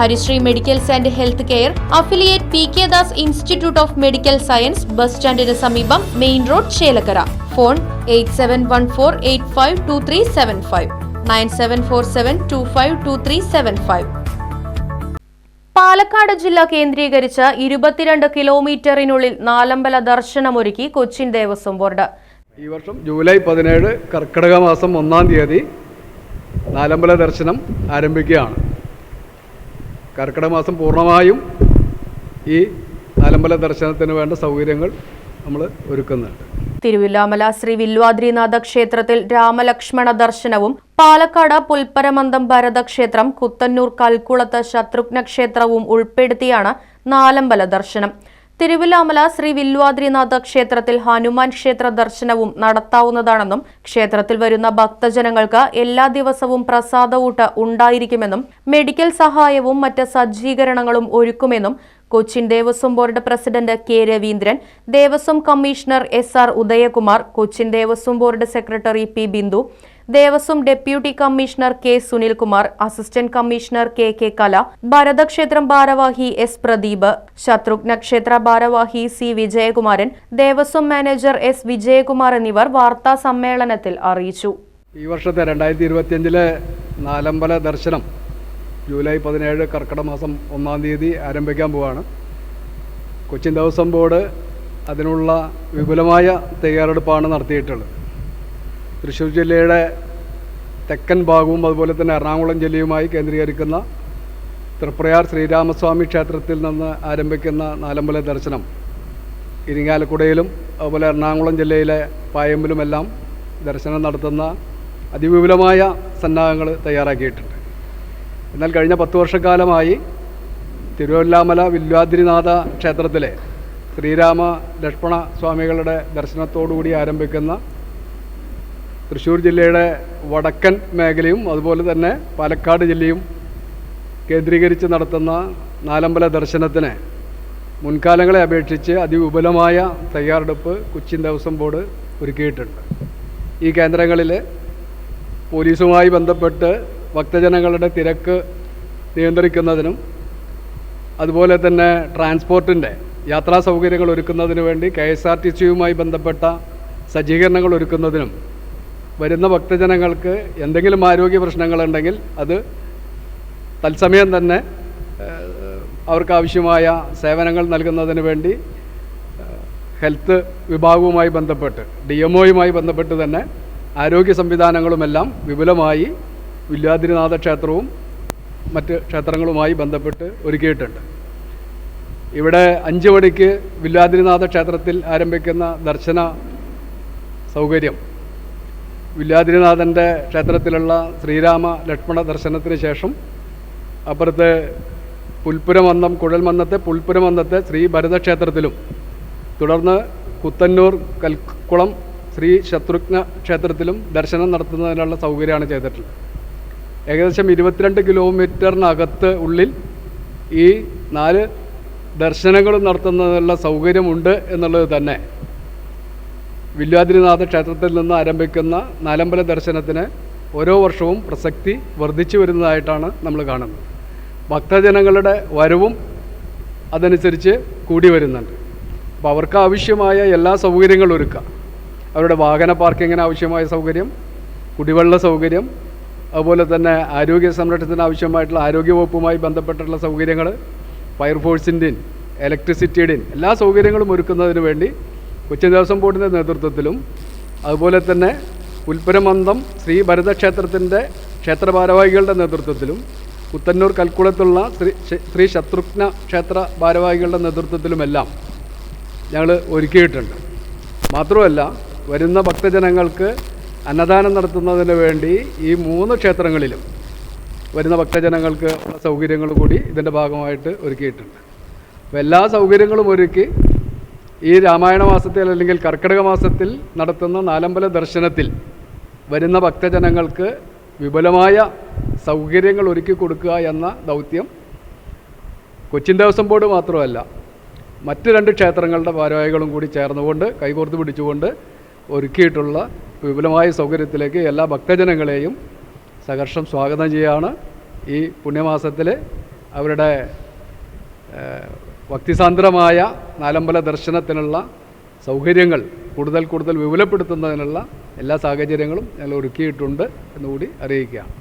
Harisree medicals and health care affiliate P K Das institute of medical science bus സ്റ്റാൻഡിന് സമീപം main road Chelakkara. Phone eight seven one four eight five two three seven five. Nine seven four seven two five two three seven five. Palakkad ജില്ല കേന്ദ്രീകരിച്ച് ഇരുപത്തിരണ്ട് കിലോമീറ്ററിനുള്ളിൽ നാലമ്പല ദർശനമൊരുക്കി Cochin Devaswom board. ഈ വർഷം ജൂലൈ പതിനേഴ് കർക്കിടക മാസം ഒന്നാം തീയതി നാലമ്പല ദർശനം ആരംഭിക്കുകയാണ്. കർക്കിടക മാസം പൂർണമായും ഈ നാലമ്പല ദർശനത്തിന് വേണ്ട സൗകര്യങ്ങൾ നമ്മൾ ഒരുക്കുന്നുണ്ട്. തിരുവില്ലാമല ശ്രീ വില്വാദ്രിനാഥ ക്ഷേത്രത്തിൽ രാമലക്ഷ്മണ ദർശനവും പാലക്കാട് പുൽപ്പരമന്തം ഭരതക്ഷേത്രം കുത്തന്നൂർ കൽക്കുളത്ത് ശത്രുഘ്ന ക്ഷേത്രവും ഉൾപ്പെടുത്തിയാണ് നാലമ്പല ദർശനം. തിരുവില്ലാമല ശ്രീ വില്വാദ്രിനാഥ ക്ഷേത്രത്തിൽ ഹനുമാൻ ക്ഷേത്ര ദർശനവും നടത്താവുന്നതാണെന്നും ക്ഷേത്രത്തിൽ വരുന്ന ഭക്തജനങ്ങൾക്ക് എല്ലാ ദിവസവും പ്രസാദവൂട്ട് ഉണ്ടായിരിക്കുമെന്നും മെഡിക്കൽ സഹായവും മറ്റ് സജ്ജീകരണങ്ങളും ഒരുക്കുമെന്നും Cochin Devaswom board president K Raveendran Devaswom commissioner S R Udayakumar Cochin Devaswom board secretary P Bindu Devaswom deputy commissioner K Sunilkumar assistant commissioner K K Kala ഭരതക്ഷേത്രം ഭാരവാഹി എസ് പ്രദീപ് ശത്രുഘ്ന ക്ഷേത്ര ഭാരവാഹി C Vijayakumaran Devaswom manager S Vijayakumar എന്നിവർ വാർത്താ സമ്മേളനത്തിൽ അറിയിച്ചു. ഈ വർഷത്തെ രണ്ടായിരത്തി ഇരുപത്തിയഞ്ചിലെ നാലമ്പല ദർശനം ജൂലൈ പതിനേഴ് കർക്കിടക മാസം ഒന്നാം തീയതി ആരംഭിക്കാൻ പോവാണ്. കൊച്ചിൻ ദേവസ്വം ബോർഡ് അതിനുള്ള വിപുലമായ തയ്യാറെടുപ്പാണ് നടത്തിയിട്ടുള്ളത്. തൃശ്ശൂർ ജില്ലയുടെ തെക്കൻ ഭാഗവും അതുപോലെ തന്നെ എറണാകുളം ജില്ലയുമായി കേന്ദ്രീകരിക്കുന്ന തൃപ്രയാർ ശ്രീരാമസ്വാമി ക്ഷേത്രത്തിൽ നിന്ന് ആരംഭിക്കുന്ന നാലമ്പല ദർശനം. ഇരിങ്ങാലക്കുടയിലും അതുപോലെ എറണാകുളം ജില്ലയിലെ പായമ്പിലുമെല്ലാം ദർശനം നടത്തുന്ന അതിവിപുലമായ സന്നാഹങ്ങൾ തയ്യാറാക്കിയിട്ടുണ്ട്. എന്നാൽ കഴിഞ്ഞ പത്ത് വർഷക്കാലമായി തിരുവല്ലാമല വില്വാദ്രിനാഥ ക്ഷേത്രത്തിലെ ശ്രീരാമ ലക്ഷ്മണ സ്വാമികളുടെ ദർശനത്തോടുകൂടി ആരംഭിക്കുന്ന തൃശ്ശൂർ ജില്ലയുടെ വടക്കൻ മേഖലയും അതുപോലെ തന്നെ പാലക്കാട് ജില്ലയും കേന്ദ്രീകരിച്ച് നടത്തുന്ന നാലമ്പല ദർശനത്തിന് മുൻകാലങ്ങളെ അപേക്ഷിച്ച് അതിവിപുലമായ തയ്യാറെടുപ്പ് കൊച്ചിൻ ദേവസ്വം ബോർഡ് ഒരുക്കിയിട്ടുണ്ട്. ഈ കേന്ദ്രങ്ങളിൽ പോലീസുമായി ബന്ധപ്പെട്ട് ഭക്തജനങ്ങളുടെ തിരക്ക് നിയന്ത്രിക്കുന്നതിനും അതുപോലെ തന്നെ ട്രാൻസ്പോർട്ടിന്റെ യാത്രാ സൗകര്യങ്ങൾ ഒരുക്കുന്നതിന് വേണ്ടി കെ എസ് ആർ ടി സിയുമായി ബന്ധപ്പെട്ട സജ്ജീകരണങ്ങൾ ഒരുക്കുന്നതിനും വരുന്ന ഭക്തജനങ്ങൾക്ക് എന്തെങ്കിലും ആരോഗ്യ പ്രശ്നങ്ങളുണ്ടെങ്കിൽ അത് തത്സമയം തന്നെ അവർക്ക് ആവശ്യമായ സേവനങ്ങൾ നൽകുന്നതിന് വേണ്ടി ഹെൽത്ത് വിഭാഗവുമായി ബന്ധപ്പെട്ട് ഡി എം ഒയുമായി ബന്ധപ്പെട്ട് തന്നെ ആരോഗ്യ സംവിധാനങ്ങളുമെല്ലാം വിപുലമായി വില്യാദ്രിനാഥ ക്ഷേത്രവും മറ്റ് ക്ഷേത്രങ്ങളുമായി ബന്ധപ്പെട്ട് ഒരുക്കിയിട്ടുണ്ട്. ഇവിടെ അഞ്ച് മണിക്ക് വില്ലാദ്രിനാഥ ക്ഷേത്രത്തിൽ ആരംഭിക്കുന്ന ദർശന സൗകര്യം വില്യാദ്രിനാഥന്റെ ക്ഷേത്രത്തിലുള്ള ശ്രീരാമ ലക്ഷ്മണ ദർശനത്തിന് ശേഷം അപ്പുറത്തെ പുൽപ്പുരമന്നം കുഴൽമന്നത്തെ പുൽപ്പുരമന്നത്തെ ശ്രീ ഭരതക്ഷേത്രത്തിലും തുടർന്ന് കുത്തന്നൂർ കൽക്കുളം ശ്രീ ശത്രുഘ്ന ക്ഷേത്രത്തിലും ദർശനം നടത്തുന്നതിനുള്ള സൗകര്യമാണ് ചെയ്തിട്ടുള്ളത്. ഏകദേശം ഇരുപത്തിരണ്ട് കിലോമീറ്ററിനകത്ത് ഉള്ളിൽ ഈ നാല് ദർശനങ്ങളും നടത്തുന്നതിനുള്ള സൗകര്യമുണ്ട് എന്നുള്ളത് തന്നെ. വില്വാദ്രിനാഥ ക്ഷേത്രത്തിൽ നിന്ന് ആരംഭിക്കുന്ന നാലമ്പല ദർശനത്തിന് ഓരോ വർഷവും പ്രസക്തി വർദ്ധിച്ചു വരുന്നതായിട്ടാണ് നമ്മൾ കാണുന്നത്. ഭക്തജനങ്ങളുടെ വരവും അതനുസരിച്ച് കൂടി വരുന്നുണ്ട്. അപ്പോൾ അവർക്ക് ആവശ്യമായ എല്ലാ സൗകര്യങ്ങളും ഒരുക്കുക അവരുടെ വാഹന പാർക്കിങ്ങിന് ആവശ്യമായ സൗകര്യം കുടിവെള്ള സൗകര്യം അതുപോലെ തന്നെ ആരോഗ്യ സംരക്ഷണത്തിന് ആവശ്യമായിട്ടുള്ള ആരോഗ്യവകുപ്പുമായി ബന്ധപ്പെട്ടുള്ള സൗകര്യങ്ങൾ ഫയർഫോഴ്സിന്റെയും ഇലക്ട്രിസിറ്റിയുടെയും എല്ലാ സൗകര്യങ്ങളും ഒരുക്കുന്നതിന് വേണ്ടി കൊച്ചിൻ ദേവസ്വം ബോർഡിന്റെ നേതൃത്വത്തിലും അതുപോലെ തന്നെ ഉൽപ്പരമന്തം ശ്രീ ഭരതക്ഷേത്രത്തിന്റെ ക്ഷേത്ര ഭാരവാഹികളുടെ നേതൃത്വത്തിലും പുത്തന്നൂർ കൽക്കുളത്തുള്ള ശ്രീ ശ്രീ ശത്രുഘ്ന ക്ഷേത്ര ഭാരവാഹികളുടെ നേതൃത്വത്തിലുമെല്ലാം ഞങ്ങൾ ഒരുക്കിയിട്ടുണ്ട്. മാത്രമല്ല വരുന്ന ഭക്തജനങ്ങൾക്ക് അന്നദാനം നടത്തുന്നതിന് വേണ്ടി ഈ മൂന്ന് ക്ഷേത്രങ്ങളിലും വരുന്ന ഭക്തജനങ്ങൾക്ക് ഉള്ള സൗകര്യങ്ങൾ കൂടി ഇതിന്റെ ഭാഗമായിട്ട് ഒരുക്കിയിട്ടുണ്ട്. അപ്പോൾ എല്ലാ സൗകര്യങ്ങളും ഒരുക്കി ഈ രാമായണ മാസത്തിൽ അല്ലെങ്കിൽ കർക്കിടക മാസത്തിൽ നടത്തുന്ന നാലമ്പല ദർശനത്തിൽ വരുന്ന ഭക്തജനങ്ങൾക്ക് വിപുലമായ സൗകര്യങ്ങൾ ഒരുക്കി കൊടുക്കുക എന്ന ദൗത്യം കൊച്ചിൻ ദേവസ്വം ബോർഡ് മാത്രമല്ല മറ്റ് രണ്ട് ക്ഷേത്രങ്ങളുടെ ഭാരവാഹികളും കൂടി ചേർന്നുകൊണ്ട് കൈകോർത്ത് പിടിച്ചുകൊണ്ട് ഒരുക്കിയിട്ടുള്ള വിപുലമായ സൗകര്യത്തിലേക്ക് എല്ലാ ഭക്തജനങ്ങളെയും സഹർഷം സ്വാഗതം ചെയ്യുകയാണ് ഈ പുണ്യമാസത്തിൽ അവരുടെ ഭക്തിസാന്ദ്രമായ നാലമ്പല ദർശനത്തിനുള്ള സൗകര്യങ്ങൾ കൂടുതൽ കൂടുതൽ വിപുലപ്പെടുത്തുന്നതിനുള്ള എല്ലാ സാഹചര്യങ്ങളും ഞങ്ങൾ ഒരുക്കിയിട്ടുണ്ട് എന്നുകൂടി അറിയിക്കുകയാണ്